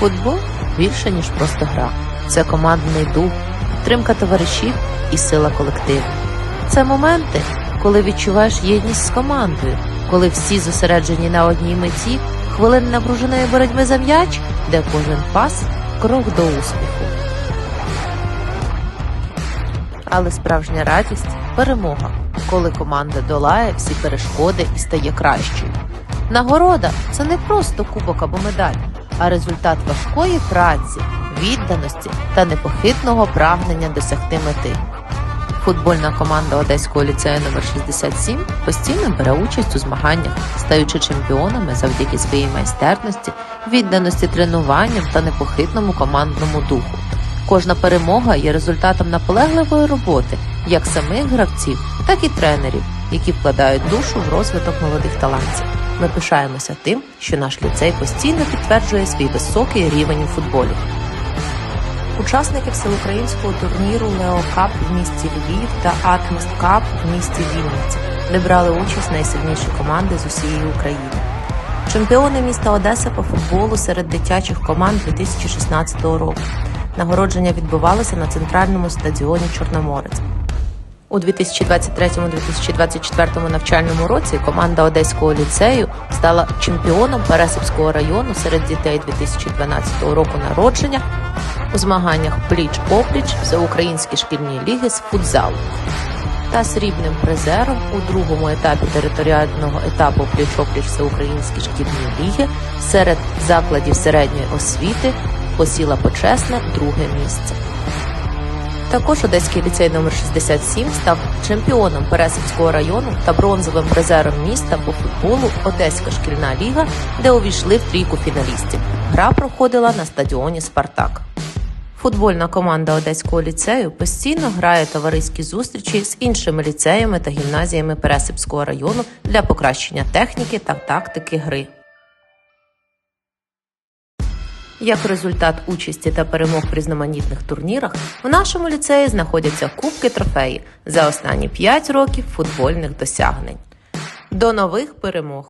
Футбол більше, ніж просто гра. Це командний дух, підтримка товаришів і сила колективу. Це моменти, коли відчуваєш єдність з командою, коли всі зосереджені на одній меті, хвилини напруженої боротьби за м'яч, де кожен пас крок до успіху. Але справжня радість перемога, коли команда долає всі перешкоди і стає кращою. Нагорода це не просто кубок або медаль, а результат важкої праці, відданості та непохитного прагнення досягти мети. Футбольна команда Одеського ліцею номер 67 постійно бере участь у змаганнях, стаючи чемпіонами завдяки своїй майстерності, відданості тренуванням та непохитному командному духу. Кожна перемога є результатом наполегливої роботи як самих гравців, так і тренерів, які вкладають душу в розвиток молодих талантів. Ми пишаємося тим, що наш ліцей постійно підтверджує свій високий рівень у футболі. Учасники всеукраїнського турніру Лео Кап в місті Львів та Атмост Кап в місті Вінниці, де брали участь найсильніші команди з усієї України. Чемпіони міста Одеса по футболу серед дитячих команд 2016 року. Нагородження відбувалося на центральному стадіоні Чорноморець. У 2023-2024 навчальному році команда Одеського ліцею стала чемпіоном Пересипського району серед дітей 2012 року народження у змаганнях пліч-опліч всеукраїнські шкільні ліги з футзалу та срібним призером у другому етапі територіального етапу пліч-опліч всеукраїнські шкільні ліги серед закладів середньої освіти посіла почесне друге місце. Також Одеський ліцей номер 67 став чемпіоном Пересипського району та бронзовим призером міста по футболу Одеська шкільна ліга, де увійшли в трійку фіналістів. Гра проходила на стадіоні Спартак. Футбольна команда Одеського ліцею постійно грає товариські зустрічі з іншими ліцеями та гімназіями Пересипського району для покращення техніки та тактики гри. Як результат участі та перемог в різноманітних турнірах, в нашому ліцеї знаходяться кубки трофеї за останні 5 років футбольних досягнень. До нових перемог!